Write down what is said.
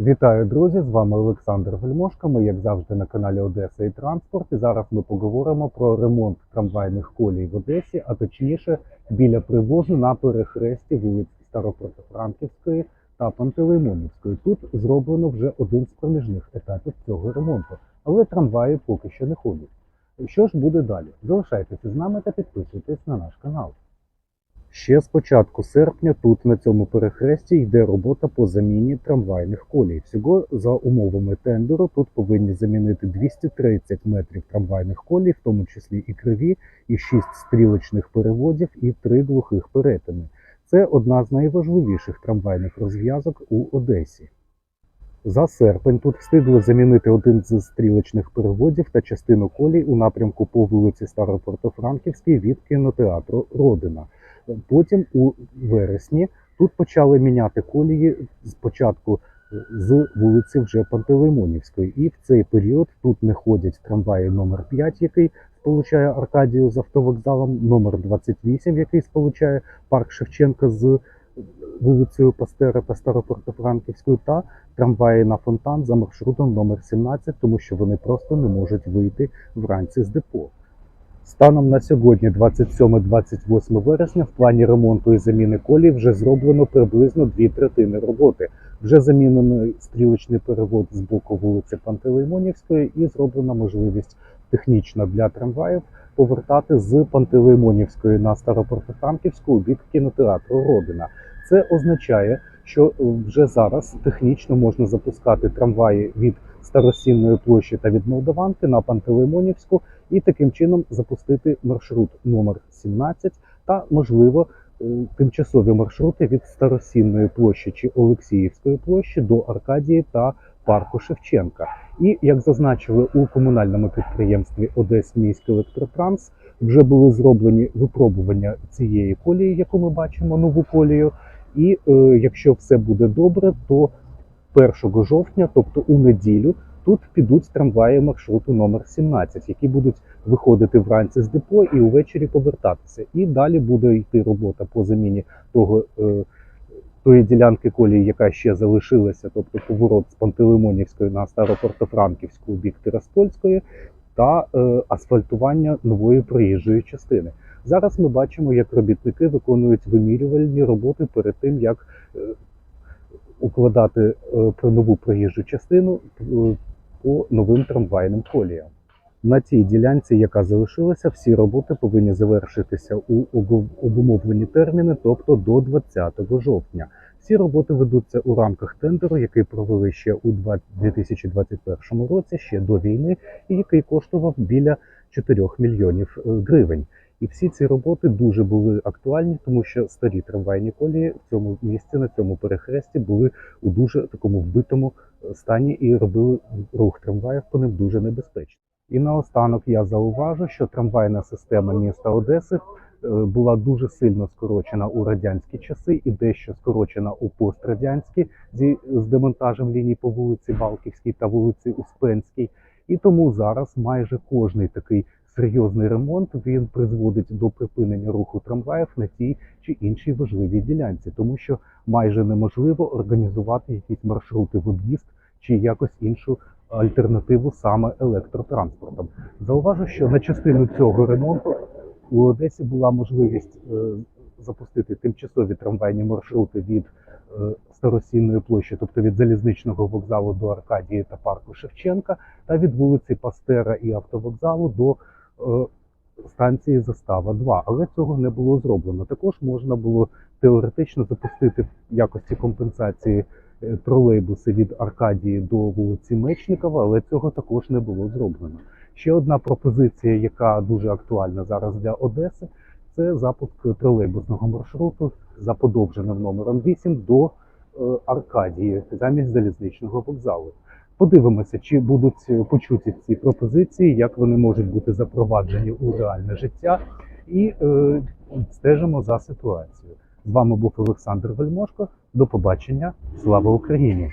Вітаю, друзі! З вами Олександр Вельмошко. Ми, як завжди, на каналі Одеса і Транспорт. І зараз ми поговоримо про ремонт трамвайних колій в Одесі, а точніше біля привозу на перехресті вулиць Старопротофранківської та Пантелеймонівської. Тут зроблено вже один з проміжних етапів цього ремонту, але трамваї поки що не ходять. Що ж буде далі? Залишайтеся з нами та підписуйтесь на наш канал. Ще з початку серпня тут на цьому перехресті йде робота по заміні трамвайних колій. Всього за умовами тендеру тут повинні замінити 230 метрів трамвайних колій, в тому числі і криві, і 6 стрілочних переводів, і 3 глухих перетини. Це одна з найважливіших трамвайних розв'язок у Одесі. За серпень тут встигли замінити один з стрілочних переводів та частину колій у напрямку по вулиці Старопортофранківській від кінотеатру Родина. Потім у вересні тут почали міняти колії спочатку з вулиці вже Пантелеймонівської. І в цей період тут не ходять трамваї номер 5, який сполучає Аркадію з автовокзалом, номер 28, який сполучає парк Шевченка з вулицею Пастера та Старопортофранківською, та трамваї на фонтан за маршрутом номер 17, тому що вони просто не можуть вийти вранці з депо. Станом на сьогодні, 27-28 вересня, в плані ремонту і заміни колій вже зроблено приблизно дві третини роботи. Вже замінений стрілочний перевод з боку вулиці Пантелеймонівської і зроблена можливість технічна для трамваїв повертати з Пантелеймонівської на Старопортофранківську у бік кінотеатру Родина. Це означає, що е, вже зараз технічно можна запускати трамваї від Старосінної площі та від Молдаванки на Пантелеймонівську і таким чином запустити маршрут номер 17 та, можливо, е, тимчасові маршрути від Старосінної площі чи Олексіївської площі до Аркадії та парку Шевченка. І як зазначили у комунальному підприємстві Одесмійський електротранс, вже були зроблені випробування цієї колії, яку ми бачимо, нову колію. І е, якщо все буде добре, то 1 жовтня, тобто у неділю, тут підуть трамваї маршруту номер 17, які будуть виходити вранці з депо і увечері повертатися. І далі буде йти робота по заміні того. Е, Тої ділянки колії, яка ще залишилася, тобто поворот з Пантелеймонівської на Старопортофранківську у бік Тираспольської, та е, асфальтування нової проїжджої частини. Зараз ми бачимо, як робітники виконують вимірювальні роботи перед тим, як е, укладати е, про нову проїжджу частину е, по новим трамвайним коліям. На цій ділянці, яка залишилася, всі роботи повинні завершитися у обумовлені терміни, тобто до 20 жовтня. Всі роботи ведуться у рамках тендеру, який провели ще у два- 2021 році, ще до війни, і який коштував біля 4 мільйонів е, гривень. І всі ці роботи дуже були актуальні, тому що старі трамвайні колії в цьому місці на цьому перехресті були у дуже такому вбитому е, стані і робили рух трамваїв по ним дуже небезпечно. І наостанок я зауважу, що трамвайна система міста Одеси е, була дуже сильно скорочена у радянські часи і дещо скорочена у пострадянські зі з демонтажем ліній по вулиці Балківській та вулиці Успенській. І тому зараз майже кожний такий серйозний ремонт він призводить до припинення руху трамваїв на тій чи іншій важливій ділянці, тому що майже неможливо організувати якісь маршрути в об'їзд чи якось іншу альтернативу саме електротранспортом. Зауважу, що на частину цього ремонту у Одесі була можливість е, запустити тимчасові трамвайні маршрути від е, Старосінної площі, тобто від залізничного вокзалу до Аркадії та парку Шевченка, та від вулиці Пастера і автовокзалу до станції Застава 2. Але цього не було зроблено. Також можна було теоретично запустити в якості компенсації е, тролейбуси від Аркадії до вулиці Мечникова, але цього також не було зроблено. Ще одна пропозиція, яка дуже актуальна зараз для Одеси, це запуск тролейбусного маршруту за подовженим номером 8 до е, Аркадії замість залізничного вокзалу. Подивимося, чи будуть е, почуті ці пропозиції, як вони можуть бути запроваджені у реальне життя, і е, стежимо за ситуацією. З вами був Олександр Вельмошко. До побачення. Слава Україні!